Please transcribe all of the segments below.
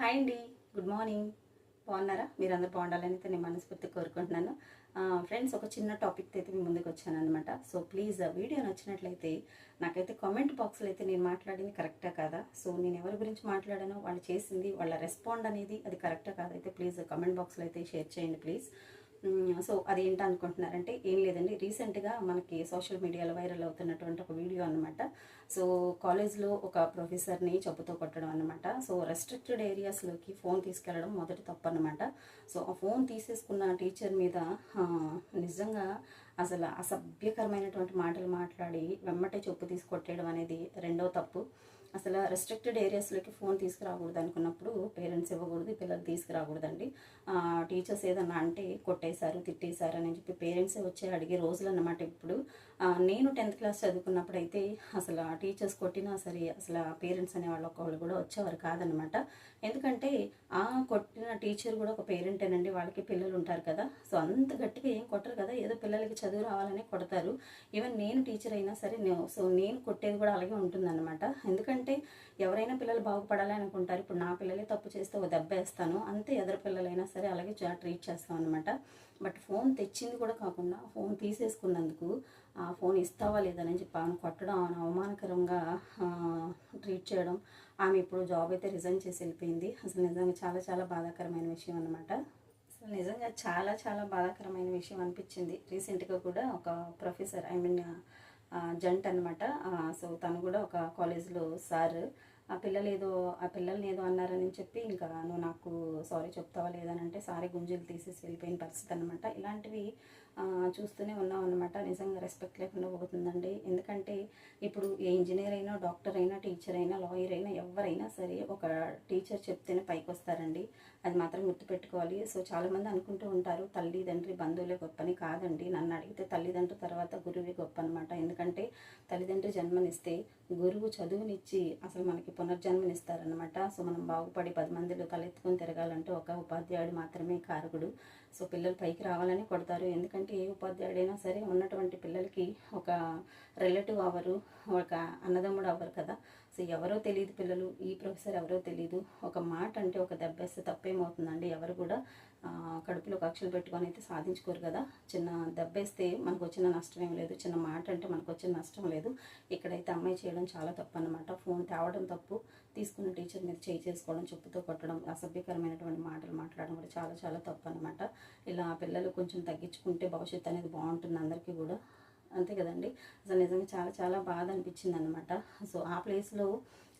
Hi అండి. Good morning. బాగున్నారా? మీరు బాగుండాలని అయితే నేను మనస్ఫూర్తిగా కోరుకుంటున్నాను. ఫ్రెండ్స్ ఒక చిన్న టాపిక్తో అయితే మీ ముందుకు వచ్చాను అనమాట సో ప్లీజ్ వీడియో నచ్చినట్లయితే నాకైతే కామెంట్ బాక్స్లో అయితే నేను మాట్లాడింది కరెక్టా కాదా? సో నేను ఎవరి గురించి మాట్లాడానో వాళ్ళు చేసింది వాళ్ళ రెస్పాండ్ అనేది అది కరెక్టా కాదైతే అయితే ప్లీజ్ కామెంట్ బాక్స్లో అయితే షేర్ చేయండి ప్లీజ్. సో అది ఏంటి అనుకుంటున్నారంటే ఏం లేదండి. రీసెంట్గా మనకి సోషల్ మీడియాలో వైరల్ అవుతున్నటువంటి ఒక వీడియో అనమాట సో కాలేజ్లో ఒక ప్రొఫెసర్ని చెప్పుతో కొట్టడం అనమాట సో రెస్ట్రిక్టెడ్ ఏరియాస్లోకి ఫోన్ తీసుకెళ్ళడం మొదటి తప్పు అనమాట సో ఆ ఫోన్ తీసేసుకున్న టీచర్ మీద నిజంగా అసలు అసభ్యకరమైనటువంటి మాటలు మాట్లాడి వెమ్మటే చెప్పు తీసుకొట్టేయడం అనేది రెండవ తప్పు. అసలు రెస్ట్రిక్టెడ్ ఏరియాస్లోకి ఫోన్ తీసుకురాకూడదు అనుకున్నప్పుడు పేరెంట్స్ ఇవ్వకూడదు పిల్లలు తీసుకురాకూడదండి. టీచర్స్ ఏదన్నా అంటే కొట్టేశారు తిట్టేశారు అని చెప్పి పేరెంట్సే వచ్చి అడిగే రోజులు అన్నమాట ఇప్పుడు నేను టెన్త్ క్లాస్ చదువుకున్నప్పుడు అయితే అసలు ఆ టీచర్స్ కొట్టినా సరే అసలు పేరెంట్స్ అనే వాళ్ళు ఒకళ్ళు కూడా వచ్చేవారు కాదనమాట ఎందుకంటే ఆ కొట్టిన టీచర్ కూడా ఒక పేరెంటేనండి వాళ్ళకి పిల్లలు ఉంటారు కదా. సో అంత గట్టిగా ఏం కొట్టరు కదా ఏదో పిల్లలకి చదువు రావాలనే కొడతారు. ఈవెన్ నేను టీచర్ అయినా సరే నేను సో నేను కొట్టేది కూడా అలాగే ఉంటుందన్నమాట. ఎందుకంటే ఎవరైనా పిల్లలు బాగుపడాలి అనుకుంటారు. ఇప్పుడు నా పిల్లలే తప్పు చేస్తే ఒక దెబ్బ వేస్తాను. అంతే ఎదరు పిల్లలైనా సరే అలాగే ట్రీట్ చేస్తాం అనమాట బట్ ఫోన్ తెచ్చింది కూడా కాకుండా ఫోన్ తీసేసుకున్నందుకు ఆ ఫోన్ ఇస్తావా లేదని చెప్పి ఆమెను కొట్టడం ఆమెను అవమానకరంగా ట్రీట్ చేయడం ఆమె ఇప్పుడు జాబ్ అయితే రిజైన్ చేసి వెళ్ళిపోయింది. అసలు నిజంగా చాలా చాలా బాధాకరమైన విషయం అనమాట అసలు నిజంగా చాలా చాలా బాధాకరమైన విషయం అనిపించింది. రీసెంట్గా కూడా ఒక ప్రొఫెసర్ ఐ మీన్ జంట్ అనమాట సో తను కూడా ఒక కాలేజ్లో సార్ ఆ పిల్లలు ఏదో ఆ పిల్లల్ని ఏదో అన్నారని చెప్పి ఇంకా నువ్వు నాకు సారీ చెప్తావా లేదని అంటే సారీ గుంజులు తీసేసి వెళ్ళిపోయిన పరిస్థితి అనమాట ఇలాంటివి చూస్తూనే ఉన్నాం అనమాట నిజంగా రెస్పెక్ట్ లేకుండా పోతుందండి. ఎందుకంటే ఇప్పుడు ఏ ఇంజనీర్ అయినా డాక్టర్ అయినా టీచర్ అయినా లాయర్ అయినా ఎవరైనా సరే ఒక టీచర్ చెప్తేనే పైకి వస్తారండి. అది మాత్రం గుర్తుపెట్టుకోవాలి. సో చాలామంది అనుకుంటూ ఉంటారు తల్లిదండ్రి బంధువులే గొప్పని కాదండి. నన్ను అడిగితే తల్లిదండ్రుల తర్వాత గురువే గొప్ప అనమాట ఎందుకంటే తల్లిదండ్రి జన్మనిస్తే గురువు చదువునిచ్చి అసలు మనకి పునర్జన్మనిస్తారనమాట సో మనం బాగుపడి పది మందిలో తలెత్తుకొని తిరగాలంటే ఒక ఉపాధ్యాయుడు మాత్రమే కారకుడు. సో పిల్లలు పైకి రావాలని కొడతారు. ఎందుకంటే ఏ ఉపాధ్యాయుడైనా సరే ఉన్నటువంటి పిల్లలకి ఒక రిలేటివ్ అవరు ఒక అన్నదమ్ముడు అవ్వరు కదా. ఎవరో తెలియదు పిల్లలు ఈ ప్రొఫెసర్ ఎవరో తెలియదు ఒక మాట అంటే ఒక దెబ్బేస్తే తప్పేమవుతుందండి? ఎవరు కూడా కడుపులో కక్షలు పెట్టుకొని అయితే సాధించుకోరు కదా. చిన్న దెబ్బేస్తే మనకు వచ్చిన నష్టం ఏం లేదు. చిన్న మాట అంటే మనకు వచ్చిన నష్టం లేదు. ఇక్కడైతే అమ్మాయి చేయడం చాలా తప్పు అనమాట ఫోన్ తేవడం తప్పు. తీసుకున్న టీచర్ మీద చేయి చేసుకోవడం చెప్పుతో కొట్టడం అసభ్యకరమైనటువంటి మాటలు మాట్లాడడం కూడా చాలా చాలా తప్పు అనమాట ఇలా పిల్లలు కొంచెం తగ్గించుకుంటే భవిష్యత్తు అనేది బాగుంటుంది అందరికీ కూడా. అంతే కదండి. అసలు నిజంగా చాలా చాలా బాధ అనిపించింది అనమాట సో ఆ ప్లేస్లో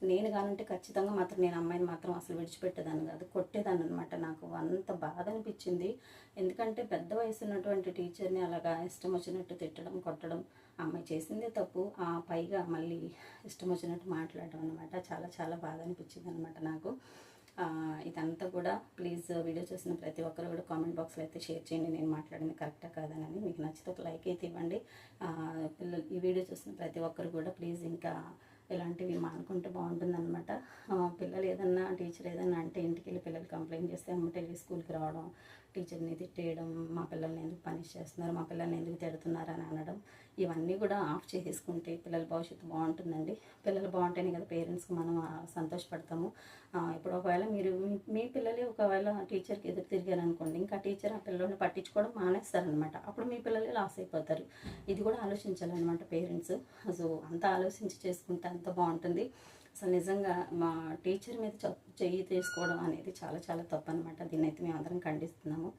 నేను కానుంటే ఖచ్చితంగా మాత్రం నేను అమ్మాయిని మాత్రం అసలు విడిచిపెట్టేదాన్ని కాదు. కొట్టేదాన్ని అనమాట నాకు. అంత బాధ అనిపించింది. ఎందుకంటే పెద్ద వయసు ఉన్నటువంటి టీచర్ని అలాగా ఇష్టం వచ్చినట్టు తిట్టడం కొట్టడం అమ్మాయి చేసిందే తప్పు. ఆ పైగా మళ్ళీ ఇష్టం వచ్చినట్టు మాట్లాడడం అనమాట చాలా చాలా బాధ అనిపించింది అనమాట నాకు. ఇదంతా కూడా ప్లీజ్ వీడియో చూసిన ప్రతి ఒక్కరు కూడా కామెంట్ బాక్స్లో అయితే షేర్ చేయండి. నేను మాట్లాడింది కరెక్టా కాదనని మీకు నచ్చితే ఒక లైక్ అయితే ఇవ్వండి. పిల్లలు ఈ వీడియో చూసిన ప్రతి ఒక్కరు కూడా ప్లీజ్ ఇంకా ఇలాంటివి మానుకుంటే బాగుంటుందన్నమాట. పిల్లలు ఏదన్నా టీచర్ ఏదన్నా అంటే ఇంటికి వెళ్ళి పిల్లలు కంప్లైంట్ చేస్తే అమ్మట వెళ్ళి స్కూల్కి రావడం టీచర్ని తిట్టేయడం మా పిల్లల్ని ఎందుకు పనిష్ చేస్తున్నారు మా పిల్లల్ని ఎందుకు తిడుతున్నారు అని అనడం ఇవన్నీ కూడా ఆఫ్ చేసేసుకుంటే పిల్లల భవిష్యత్తు బాగుంటుందండి. పిల్లలు బాగుంటేనే కదా పేరెంట్స్కి మనం సంతోషపడతాము. ఇప్పుడు ఒకవేళ మీరు మీ- పిల్లలే ఒకవేళ టీచర్కి ఎదురు తిరిగారనుకోండి ఇంకా టీచర్ ఆ పిల్లల్ని పట్టించుకోవడం మానేస్తారనమాట అప్పుడు మీ పిల్లలే లాస్ అయిపోతారు. ఇది కూడా ఆలోచించాలన్నమాట పేరెంట్స్. సో అంత ఆలోచించి చేసుకుంటే ఎంత బాగుంటుంది. అసలు నిజంగా మా టీచర్ మీద చెయ్యి తీసుకోవడం అనేది చాలా చాలా తప్పు అనమాట దీన్ని అయితే మేము అందరం ఖండిస్తున్నాము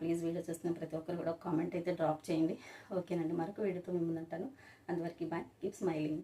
ప్లీజ్ వీడియో చూస్తున్న ప్రతి ఒక్కరు కూడా ఒక కామెంట్ అయితే డ్రాప్ చేయండి. ఓకేనండి. మరొక వీడియోతో మేము ఉంటాను. అంతవరకు బాయ్ కీప్ స్మైలింగ్.